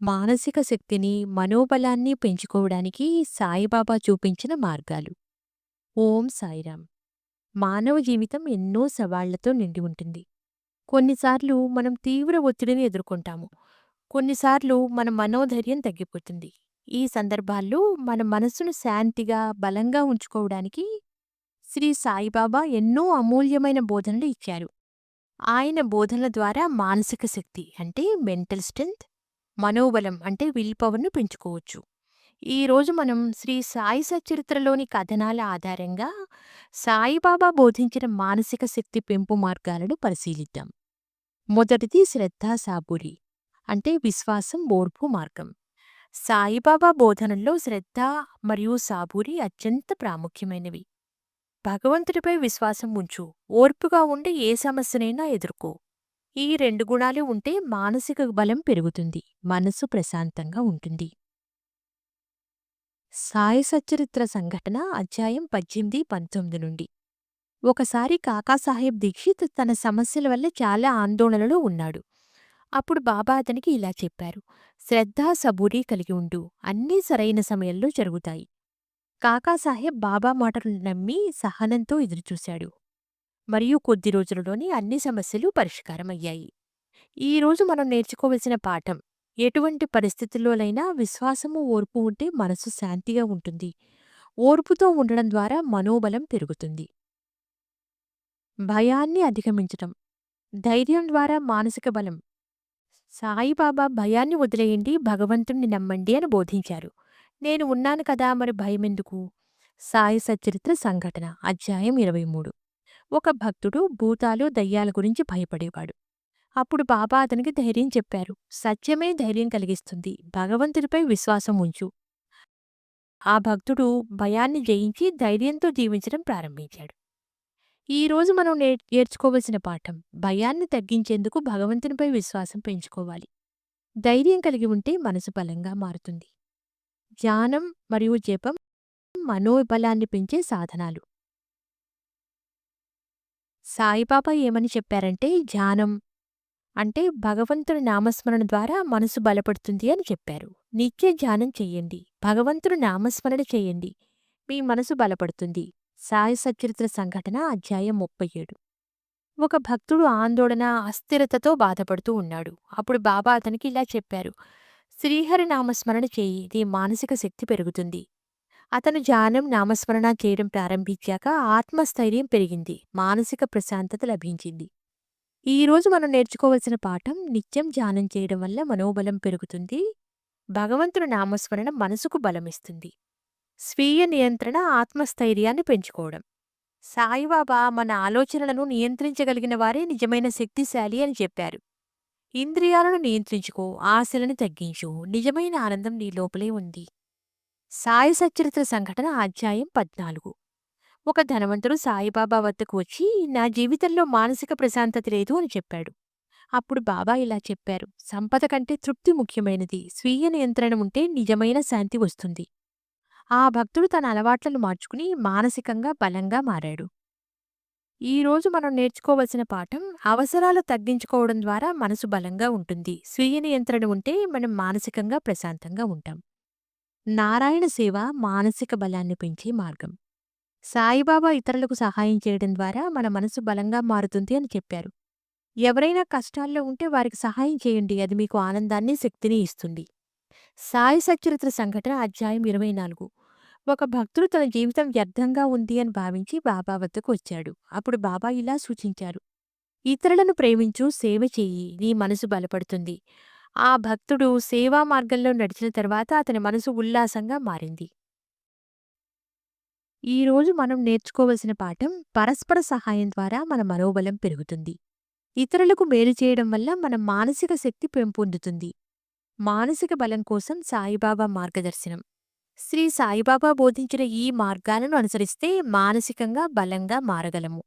మానసిక శక్తిని, మనోబలాన్ని పెంచుకోవడానికి సాయిబాబా చూపించిన మార్గాలు. ఓం సాయిరాం. మానవ జీవితం ఎన్నో సవాళ్ళతో నిండి ఉంటుంది. కొన్నిసార్లు మనం తీవ్ర ఒత్తిడిని ఎదుర్కొంటాము. కొన్నిసార్లు మన మనోధైర్యం తగ్గిపోతుంది. ఈ సందర్భాల్లో మన మనసును శాంతిగా, బలంగా ఉంచుకోవడానికి శ్రీ సాయిబాబా ఎన్నో అమూల్యమైన బోధనలు ఇచ్చారు. ఆయన బోధనల ద్వారా మానసిక శక్తి అంటే మెంటల్ స్ట్రెంగ్త్, మనోబలం అంటే విల్ పవర్‌ను పెంచుకోవచ్చు. ఈరోజు మనం శ్రీ సాయి సచరిత్రలోని కథనాల ఆధారంగా సాయిబాబా బోధించిన మానసిక శక్తి పెంపు మార్గాలను పరిశీలిద్దాం. మొదటిది శ్రద్ధా సాబూరి అంటే విశ్వాసం, ఓర్పు మార్గం. సాయిబాబా బోధనల్లో శ్రద్ధ మరియు సాబూరి అత్యంత ప్రాముఖ్యమైనవి. భగవంతుడిపై విశ్వాసం ఉంచు, ఓర్పుగా ఉండి ఏ సమస్యనైనా ఎదుర్కో. ఈ రెండు గుణాలు ఉంటే మానసిక బలం పెరుగుతుంది, మనసు ప్రశాంతంగా ఉంటుంది. సాయి సచ్చరిత్ర సంఘటన అధ్యాయం పద్దెనిమిది పంతొమ్మిది నుండి ఒకసారి కాకాసాహెబ్ దీక్షిత్ తన సమస్యల వల్ల చాలా ఆందోళనలో ఉన్నాడు. అప్పుడు బాబా అతనికి ఇలా చెప్పారు శ్రద్ధ సబూరి కలిగి ఉండు అన్నీ సరైన సమయంలో జరుగుతాయి కాకాసాహెబ్ బాబా మాటలు నమ్మి సహనంతో ఎదురుచూశాడు మరియు కొద్ది రోజులలోనే అన్ని సమస్యలు పరిష్కారమయ్యాయి. ఈరోజు మనం నేర్చుకోవలసిన పాఠం ఎటువంటి పరిస్థితుల్లోనైనా విశ్వాసము ఓర్పు ఉంటే మనసు శాంతిగా ఉంటుంది. ఓర్పుతో ఉండడం ద్వారా మనోబలం పెరుగుతుంది. భయాన్ని అధిగమించటం ధైర్యం ద్వారా మానసిక బలం సాయిబాబా భయాన్ని వదిలేయండి భగవంతుణ్ణి నమ్మండి అని బోధించారు. నేను ఉన్నాను కదా మరి భయమెందుకు? సాయి సచరిత్ర సంఘటన అధ్యాయం ఇరవై మూడు. ఒక భక్తుడు భూతాలు దయ్యాల గురించి భయపడేవాడు. అప్పుడు బాబా అతనికి ధైర్యం చెప్పారు. సత్యమే ధైర్యం కలిగిస్తుంది. భగవంతుడిపై విశ్వాసం ఉంచు. ఆ భక్తుడు భయాన్ని జయించి ధైర్యంతో జీవించడం ప్రారంభించాడు. ఈరోజు మనం నే నేర్చుకోవలసిన పాఠం భయాన్ని తగ్గించేందుకు భగవంతునిపై విశ్వాసం పెంచుకోవాలి. ధైర్యం కలిగి ఉంటే మనసు బలంగా మారుతుంది. ధ్యానం మరియు జపం మనోబలాన్ని పెంచే సాధనాలు. సాయిబాబా ఏమని చెప్పారంటే ధ్యానం అంటే భగవంతుడి నామస్మరణ ద్వారా మనసు బలపడుతుంది అని చెప్పారు. నిత్య ధ్యానం చెయ్యండి. భగవంతుడి నామస్మరణ చేయండి మీ మనసు బలపడుతుంది. సాయి సచరిత్ర సంఘటన అధ్యాయం ముప్పై ఏడు. ఒక భక్తుడు ఆందోళన అస్థిరతతో బాధపడుతూ ఉన్నాడు. అప్పుడు బాబా అతనికి ఇలా చెప్పారు. శ్రీహరి నామస్మరణ చేయి నీ మానసిక శక్తి పెరుగుతుంది. అతను ధ్యానం నామస్మరణ చేయడం ప్రారంభించాక ఆత్మస్థైర్యం పెరిగింది మానసిక ప్రశాంతత లభించింది. ఈరోజు మనం నేర్చుకోవలసిన పాఠం నిత్యం ధ్యానం చేయడం వల్ల మనోబలం పెరుగుతుంది భగవంతుడు నామస్మరణ మనసుకు బలమిస్తుంది. స్వీయ నియంత్రణ ఆత్మస్థైర్యాన్ని పెంచుకోవడం. సాయిబాబా మన ఆలోచనలను నియంత్రించగలిగిన వారే నిజమైన శక్తిశాలి అని చెప్పారు. ఇంద్రియాలను నియంత్రించుకో ఆశలను తగ్గించు నిజమైన ఆనందం నీ లోపలే ఉంది. సాయి సచరిత్ర సంఘటన అధ్యాయం పద్నాలుగు. ఒక ధనవంతుడు సాయిబాబా వద్దకు వచ్చి నా జీవితంలో మానసిక ప్రశాంతత లేదు అని చెప్పాడు. అప్పుడు బాబా ఇలా చెప్పారు సంపద కంటే తృప్తి ముఖ్యమైనది. స్వీయ నియంత్రణ ఉంటే నిజమైన శాంతి వస్తుంది. ఆ భక్తుడు తన అలవాట్లను మార్చుకుని మానసికంగా బలంగా మారాడు. ఈరోజు మనం నేర్చుకోవలసిన పాఠం అవసరాలు తగ్గించుకోవడం ద్వారా మనసు బలంగా ఉంటుంది. స్వీయ నియంత్రణ ఉంటే మనం మానసికంగా ప్రశాంతంగా ఉంటాం. నారాయణ సేవ మానసిక బలాన్ని పెంచే మార్గం. సాయిబాబా ఇతరులకు సహాయం చేయడం ద్వారా మన మనసు బలంగా మారుతుంది అని చెప్పారు. ఎవరైనా కష్టాల్లో ఉంటే వారికి సహాయం చేయండి. అది మీకు ఆనందాన్ని శక్తిని ఇస్తుంది. సాయి సచరిత్ర సంఘటన అధ్యాయం ఇరవై నాలుగు. ఒక భక్తుడు తన జీవితం వ్యర్థంగా ఉంది అని భావించి బాబా వద్దకు వచ్చాడు. అప్పుడు బాబా ఇలా సూచించారు. ఇతరులను ప్రేమించు సేవ చెయ్యి నీ మనసు బలపడుతుంది. ఆ భక్తుడు సేవా మార్గంలో నడిచిన తర్వాత అతని మనసు ఉల్లాసంగా మారింది. ఈరోజు మనం నేర్చుకోవలసిన పాఠం పరస్పర సహాయం ద్వారా మన మనోబలం పెరుగుతుంది. ఇతరులకు మేలు చేయడం వల్ల మన మానసిక శక్తి పెంపొందుతుంది మానసిక బలం కోసం సాయిబాబా మార్గదర్శనం. శ్రీ సాయిబాబా బోధించిన ఈ మార్గాలను అనుసరిస్తే మానసికంగా బలంగా మారగలము.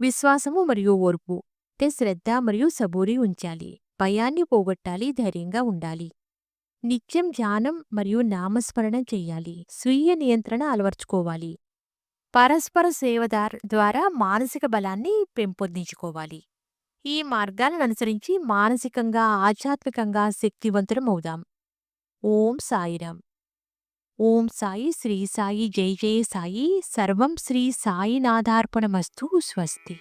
విశ్వాసము మరియు ఓర్పు అంటే శ్రద్ధ మరియు సబూరి ఉంచాలి. భయాన్ని పోగొట్టాలి ధైర్యంగా ఉండాలి. నిత్యం ధ్యానం మరియు నామస్మరణ చెయ్యాలి స్వీయ నియంత్రణ అలవర్చుకోవాలి. పరస్పర సేవ ద్వారా మానసిక బలాన్ని పెంపొందించుకోవాలి. ఈ మార్గాలను అనుసరించి మానసికంగా ఆధ్యాత్మికంగా శక్తివంతులమవుదాం ఓం సాయిరాం ఓం సాయి శ్రీ సాయి జై జయ సాయి. సర్వం శ్రీ సాయినాథార్పణమస్తు. స్వస్తి.